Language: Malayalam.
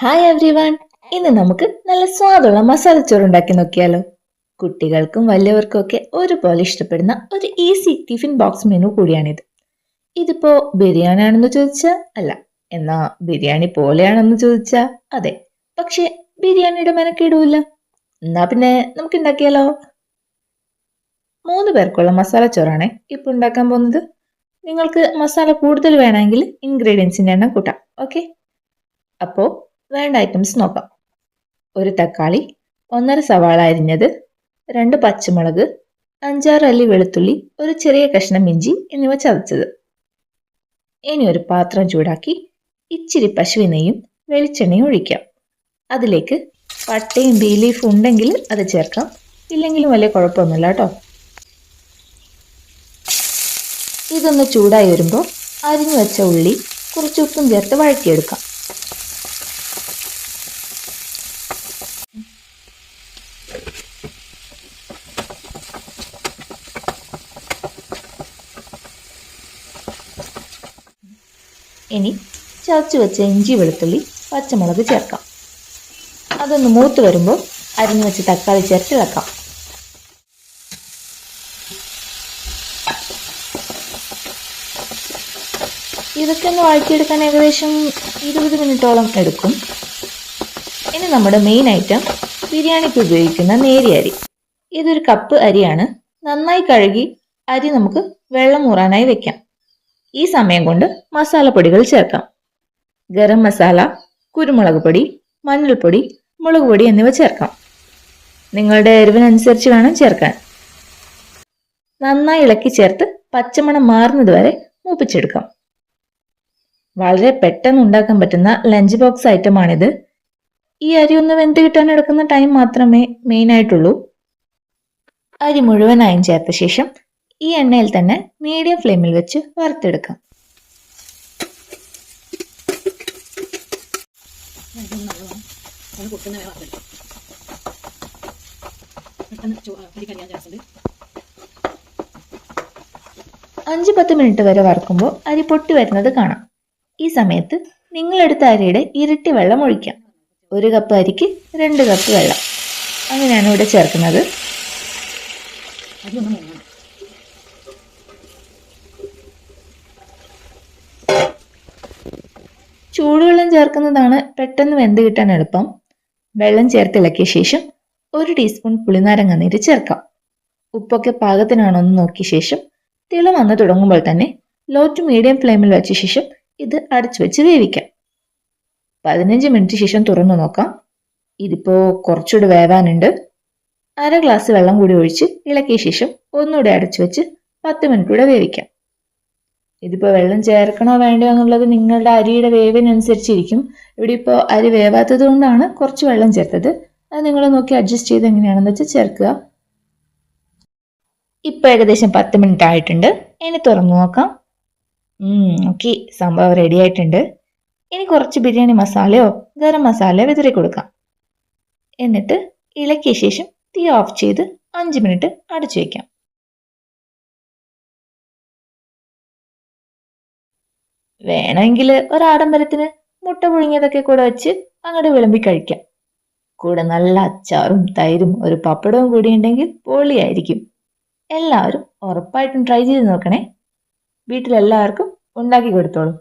ഹായ് എവ്രി വൺ ഇന്ന് നമുക്ക് നല്ല സ്വാദുള്ള മസാലച്ചോറ് ഉണ്ടാക്കി നോക്കിയാലോ. കുട്ടികൾക്കും വലിയവർക്കും ഒക്കെ ഒരുപോലെ ഇഷ്ടപ്പെടുന്ന ഒരു ഈസി ടിഫിൻ ബോക്സ് മെനു കൂടിയാണിത്. ഇതിപ്പോ ബിരിയാണി ആണെന്ന് ചോദിച്ചാൽ അല്ല എന്നാ ബിരിയാണി പോലെയാണെന്ന് ചോദിച്ചാൽ അതെ. പക്ഷെ ബിരിയാണിയുടെ മെനക്കിടൂല എന്നാ പിന്നെ നമുക്ക് ഉണ്ടാക്കിയാലോ? മൂന്ന് പേർക്കുള്ള മസാല ചോറാണ് ഇപ്പൊ ഉണ്ടാക്കാൻ പോകുന്നത്. നിങ്ങൾക്ക് മസാല കൂടുതൽ വേണമെങ്കിൽ ഇൻഗ്രീഡിയൻസിന്റെ എണ്ണം കൂട്ടാം ഓക്കെ അപ്പോൾ വേണ്ട ഐറ്റംസ് നോക്കാം. ഒരു തക്കാളി ഒന്നര സവാള അരിഞ്ഞത് രണ്ട് പച്ചമുളക് അഞ്ചാറ് അല്ലി വെളുത്തുള്ളി ഒരു ചെറിയ കഷ്ണം ഇഞ്ചി എന്നിവ ചതച്ചത്. ഇനി ഒരു പാത്രം ചൂടാക്കി ഇച്ചിരി പശുവി നെയ്യും വെളിച്ചെണ്ണയും ഒഴിക്കാം. അതിലേക്ക് പട്ടയും ബീ ലീഫ് ഉണ്ടെങ്കിൽ അത് ചേർക്കാം. ഇല്ലെങ്കിലും വലിയ കുഴപ്പമൊന്നുമില്ല കേട്ടോ. ഇതൊന്ന് ചൂടായി വരുമ്പോൾ അരിഞ്ഞു വെച്ച ഉള്ളി കുറച്ച് ഉപ്പും ചേർത്ത് വഴറ്റിയെടുക്കാം. ഇനി ചതച്ച് വെച്ച ഇഞ്ചി വെളുത്തുള്ളി പച്ചമുളക് ചേർക്കാം. അതൊന്ന് മൂത്ത് വരുമ്പോൾ അരിഞ്ഞു വെച്ച് തക്കാളി ചേർത്ത് ഇളക്കാം ഇതൊക്കെ ഒന്ന് വഴറ്റിയെടുക്കാൻ ഏകദേശം ഇരുപത് മിനിറ്റോളം എടുക്കും. ഇനി നമ്മുടെ മെയിൻ ഐറ്റം ബിരിയാണിക്ക് ഉപയോഗിക്കുന്ന നേരിയ അരി. ഇതൊരു കപ്പ് അരിയാണ്. നന്നായി കഴുകി അരി നമുക്ക് വെള്ളം ഊറാനായി വെക്കാം. ഈ സമയം കൊണ്ട് മസാലപ്പൊടികൾ ചേർക്കാം. ഗരം മസാല കുരുമുളക് പൊടി മഞ്ഞൾപ്പൊടി മുളക് പൊടി എന്നിവ ചേർക്കാം. നിങ്ങളുടെ എരിവിനനുസരിച്ച് വേണം ചേർക്കാൻ. നന്നായി ഇളക്കി ചേർത്ത് പച്ചമണം മാറുന്നതുവരെ മൂപ്പിച്ചെടുക്കാം. വളരെ പെട്ടെന്ന് ഉണ്ടാക്കാൻ പറ്റുന്ന ലഞ്ച് ബോക്സ് ഐറ്റമാണിത് ഈ അരി ഒന്ന് വെന്ത് കിട്ടാൻ എടുക്കുന്ന ടൈം മാത്രമേ മെയിൻ ആയിട്ടുള്ളൂ. അരി മുഴുവനായും ചേർത്ത ശേഷം ഈ എണ്ണയിൽ തന്നെ മീഡിയം ഫ്ലെയിമിൽ വെച്ച് വറുത്തെടുക്കാം. അഞ്ച് പത്ത് മിനിറ്റ് വരെ വറുക്കുമ്പോൾ അരി പൊട്ടി വരുന്നത് കാണാം. ഈ സമയത്ത് നിങ്ങളെടുത്ത അരിയുടെ ഇരട്ടി വെള്ളം ഒഴിക്കാം. ഒരു കപ്പ് അരിക്ക് രണ്ട് കപ്പ് വെള്ളം. അങ്ങനെയാണ് ഇവിടെ ചേർക്കുന്നത്. ചൂടുവെള്ളം ചേർക്കുന്നതാണ് പെട്ടെന്ന് വെന്ത് കിട്ടാൻ എളുപ്പം. വെള്ളം ചേർത്തിളക്കിയ ശേഷം ഒരു ടീസ്പൂൺ പുളിനാരങ്ങ നീര് ചേർക്കാം. ഉപ്പൊക്കെ പാകത്തിനാണോ എന്ന് നോക്കിയ ശേഷം തിളം വന്ന് തുടങ്ങുമ്പോൾ തന്നെ ലോ ടു മീഡിയം ഫ്ലെയിമിൽ വെച്ച ശേഷം ഇത് അടച്ചു വെച്ച് വേവിക്കാം. പതിനഞ്ച് മിനിറ്റ് ശേഷം തുറന്നു നോക്കാം. ഇതിപ്പോ കുറച്ചുകൂടി വേവാനുണ്ട്. അര ഗ്ലാസ് വെള്ളം കൂടി ഒഴിച്ച് ഇളക്കിയ ശേഷം ഒന്നുകൂടെ അടച്ചു വെച്ച് പത്ത് മിനിറ്റ് കൂടെ വേവിക്കാം. ഇതിപ്പോ വെള്ളം ചേർക്കണോ വേണ്ടയോ എന്നുള്ളത് നിങ്ങളുടെ അരിയുടെ വേവിനനുസരിച്ചിരിക്കും. ഇവിടെ ഇപ്പോൾ അരി വേവാത്തത് കൊണ്ടാണ് കുറച്ച് വെള്ളം ചേർത്തത്. അത് നിങ്ങൾ നോക്കി അഡ്ജസ്റ്റ് ചെയ്ത് എങ്ങനെയാണെന്ന് വെച്ചാൽ ചേർക്കുക. ഇപ്പോൾ ഏകദേശം പത്ത് മിനിറ്റ് ആയിട്ടുണ്ട്. ഇനി തുറന്നു നോക്കാം. ഓക്കെ സംഭവം റെഡി ആയിട്ടുണ്ട്. ഇനി കുറച്ച് ബിരിയാണി മസാലയോ ഗരം മസാലയോ വിതറി കൊടുക്കാം. എന്നിട്ട് ഇളക്കിയ ശേഷം തീ ഓഫ് ചെയ്ത് അഞ്ച് മിനിറ്റ് അടച്ചു വയ്ക്കാം വേണമെങ്കിൽ ഒരാഡംബരത്തിന് മുട്ട പുഴുങ്ങിയതൊക്കെ കൂടെ വെച്ച് അങ്ങോട്ട് വിളമ്പി കഴിക്കാം. കൂടെ നല്ല അച്ചാറും തൈരും ഒരു പപ്പടവും കൂടി ഉണ്ടെങ്കിൽ പൊളിയായിരിക്കും. എല്ലാവരും ഉറപ്പായിട്ടും ട്രൈ ചെയ്ത് നോക്കണേ. വീട്ടിലെല്ലാവർക്കും ഉണ്ടാക്കി കൊടുത്തോളൂ.